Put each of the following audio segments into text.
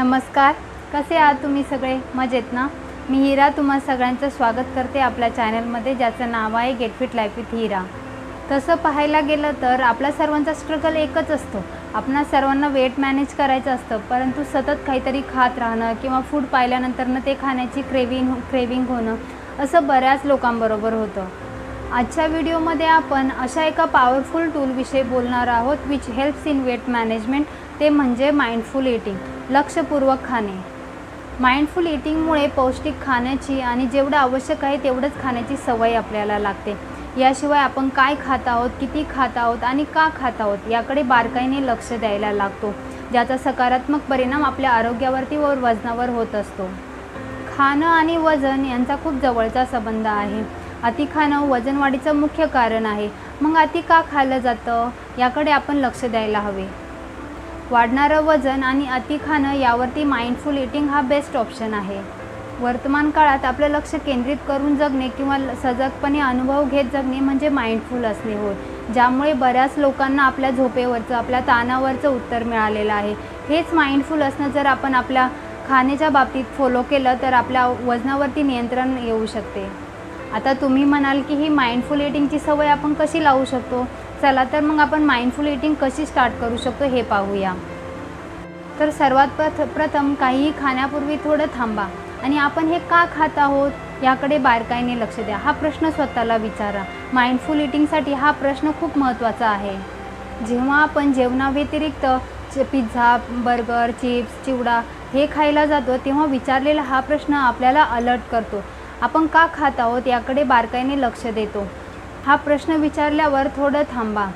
नमस्कार. कसे आहात तुम्ही सगळे? मजेत ना? मी हिरा तुम्हा सगळ्यांचं स्वागत करते आपल्या चॅनलमध्ये ज्याचं नाव आहे get fit life with Heera तसं पाहायला गेलं तर आपला सर्वांचा स्ट्रगल एकच असतो. आपणा सर्वांना वेट मॅनेज करायचं असतं परंतु सतत काहीतरी खात राहणं किंवा फूड पाहिल्यानंतरनं ते खाण्याची क्रेविंग क्रेविंग होणं असं बऱ्याच लोकांबरोबर होतं. आजच्या व्हिडिओमध्ये आपण अशा एका पॉवरफुल टूलविषयी बोलणार आहोत which helps in weight management ते म्हणजे माइंडफुल इटिंग लक्षपूर्वक खाणे. माइंडफुल इटिंगमुळे पौष्टिक खाण्याची आणि जेवढं आवश्यक आहे तेवढंच खाण्याची सवय आपल्याला लागते. याशिवाय आपण काय खात आहोत किती खात आहोत आणि का खात आहोत याकडे बारकाईने लक्ष द्यायला लागतो. ज्याचा सकारात्मक परिणाम आपल्या आरोग्यावरती व वजनावर होत असतो. खाणं आणि वजन यांचा खूप जवळचा संबंध आहे. अति खाणं वजनवाढीचं मुख्य कारण आहे. मग अति का खाल्लं जातं? याकडे आपण लक्ष द्यायला हवे. वाढणारं वजन आणि अति खाणं यावरती माइंडफुल इटिंग हा बेस्ट ऑप्शन आहे. वर्तमान काळात आपलं लक्ष केंद्रित करून जगणे किंवा ल- सजगपणे अनुभव घेत जगणे म्हणजे माइंडफुल असणे होय. ज्यामुळे बऱ्याच लोकांना आपल्या झोपेवरचं आपल्या ताणावरचं उत्तर मिळालेलं आहे. हेच माइंडफुल असणं जर आपण आपल्या खाण्याच्या बाबतीत फॉलो केलं तर आपल्या वजनावरती नियंत्रण येऊ शकते. आता तुम्ही म्हणाल की ही माइंडफुल इटिंगची सवय आपण कशी लावू शकतो? चला तर मग आपण माइंडफुल इटिंग कशी स्टार्ट करू शकतो हे पाहूया. तर सर्वात प्रथ प्रथम काहीही खाण्यापूर्वी थोडं थांबा आणि आपण हे का खात आहोत याकडे बारकाईने लक्ष द्या. हा प्रश्न स्वतःला विचारा. माइंडफुल इटिंगसाठी हा प्रश्न खूप महत्त्वाचा आहे. जेव्हा आपण जेवणाव्यतिरिक्त च- पिझ्झा बर्गर चिप्स चिवडा हे खायला जातो तेव्हा विचारलेला हा प्रश्न आपल्याला अलर्ट करतो. आपण का खात आहोत याकडे बारकाईने लक्ष देतो. हा प्रश्न विचारल्यावर थोडं थांबा.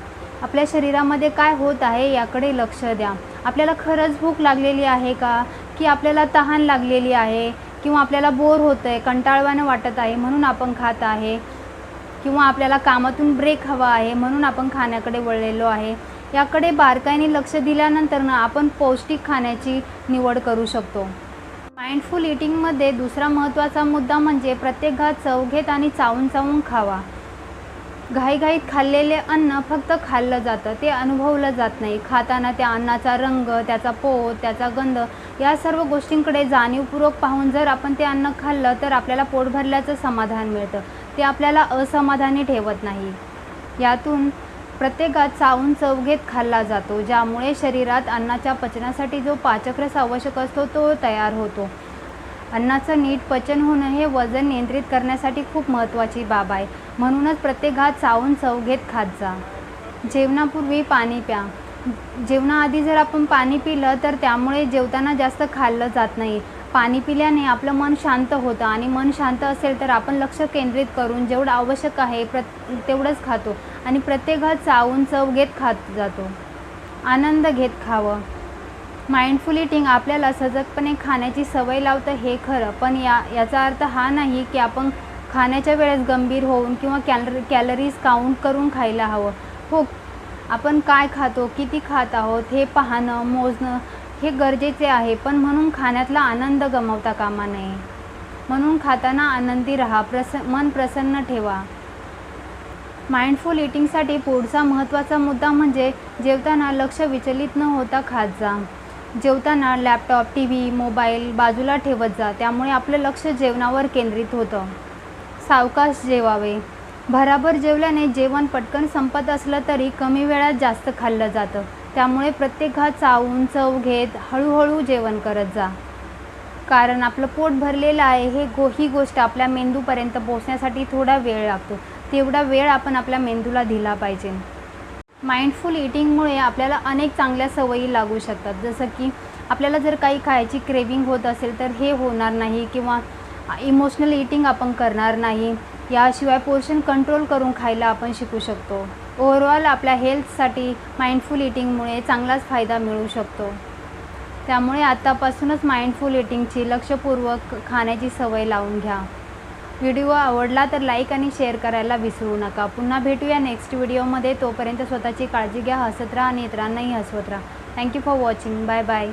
आपल्या शरीरामध्ये काय होत आहे याकडे लक्ष द्या. आपल्याला खरंच भूक लागलेली आहे का? की आपल्याला तहान लागलेली आहे? किंवा आपल्याला बोर होतं आहे कंटाळवानं वाटत आहे म्हणून आपण खात आहे? किंवा आपल्याला कामातून ब्रेक हवा आहे म्हणून आपण खाण्याकडे वळलेलो आहे? याकडे बारकाईने लक्ष दिल्यानंतर ना आपण पौष्टिक खाण्याची निवड करू शकतो. माइंडफुल इटिंगमध्ये दुसरा महत्त्वाचा मुद्दा म्हणजे प्रत्येक घात चव घेत आणि चावून चावून खावा. घाईघाईत खाल्लेले अन्न फक्त खाल्लं जातं ते अनुभवलं जात नाही. खाताना त्या अन्नाचा रंग त्याचा पोत त्याचा गंध या सर्व गोष्टींकडे जाणीवपूर्वक पाहून जर आपण ते अन्न खाल्लं तर आपल्याला पोट भरल्याचं समाधान मिळतं. ते आपल्याला असमाधानी ठेवत नाही. यातून प्रत्येकात चावून चव घेत खाल्ला जातो ज्यामुळे शरीरात अन्नाच्या पचनासाठी जो पाचकरस आवश्यक असतो तो तयार होतो. अन्नाचं नीट पचन होणं हे वजन नियंत्रित करण्यासाठी खूप महत्त्वाची बाब आहे. म्हणूनच प्रत्येक घात चावून चव घेत खात जा. जेवणापूर्वी पाणी प्या. जेवणाआधी जर आपण पाणी पिलं तर त्यामुळे जेवताना जास्त खाल्लं जात नाही. पाणी पिल्याने आपलं मन शांत होतं आणि मन शांत असेल तर आपण लक्ष केंद्रित करून जेवढं आवश्यक आहे प्र तेवढंच खातो आणि प्रत्येक घर चावून चव घेत खात जातो. आनंद घेत खावं. माइंडफुल इटिंग आपल्याला सजगपणे खाण्याची सवय लावतं हे खरं पण या याचा अर्थ हा नाही की आपण खाण्याच्या वेळेस गंभीर होऊन किंवा कॅल कॅलरीज काउंट करून खायला हवं. हो आपण काय खातो किती खात आहोत हे पाहणं मोजणं हे गरजेचे आहे पण म्हणून खाण्यातला आनंद गमावता कामा नये. म्हणून खाताना आनंदी राहा प्रस मन प्रसन्न ठेवा. माइंडफुल इटिंगसाठी पुढचा महत्त्वाचा मुद्दा म्हणजे जेवताना लक्ष विचलित न होता खात जा. जेवताना लॅपटॉप टी व्ही मोबाईल बाजूला ठेवत जा त्यामुळे आपलं लक्ष जेवणावर केंद्रित होतं. सावकाश जेवावे. भराभर जेवल्याने जेवण पटकन संपत असलं तरी कमी वेळात जास्त खाल्लं जातं. त्यामुळे प्रत्येक घात चावून चव घेत हळूहळू जेवण करत जा. कारण आपलं पोट भरलेलं आहे हे गो ही गोष्ट आपल्या मेंदूपर्यंत पोचण्यासाठी थोडा वेळ लागतो. तेवढा वेळ आपण आपल्या मेंदूला दिला पाहिजे. माइंडफुल इटिंगमुळे आपल्याला अनेक चांगल्या सवयी लागू शकतात. जसं की आपल्याला जर काही खायची क्रेविंग होत असेल तर हे होणार नाही किंवा इमोशनल इटिंग आपण करणार नाही. याशिवाय पोर्शन कंट्रोल करून खायला आपण शिकू शकतो. ओव्हरऑल आपल्या हेल्थसाठी माइंडफुल इटिंगमुळे चांगलाच फायदा मिळू शकतो. त्यामुळे आत्तापासूनच माइंडफुल इटिंगची लक्षपूर्वक खाण्याची सवय लावून घ्या. व्हिडिओ आवडला तर लाईक आणि शेअर करायला विसरू नका. पुन्हा भेटूया नेक्स्ट व्हिडिओमध्ये तोपर्यंत स्वतःची काळजी घ्या हसत राहा आणि इतरांनाही हसवत राहा. Thank you for watching bye bye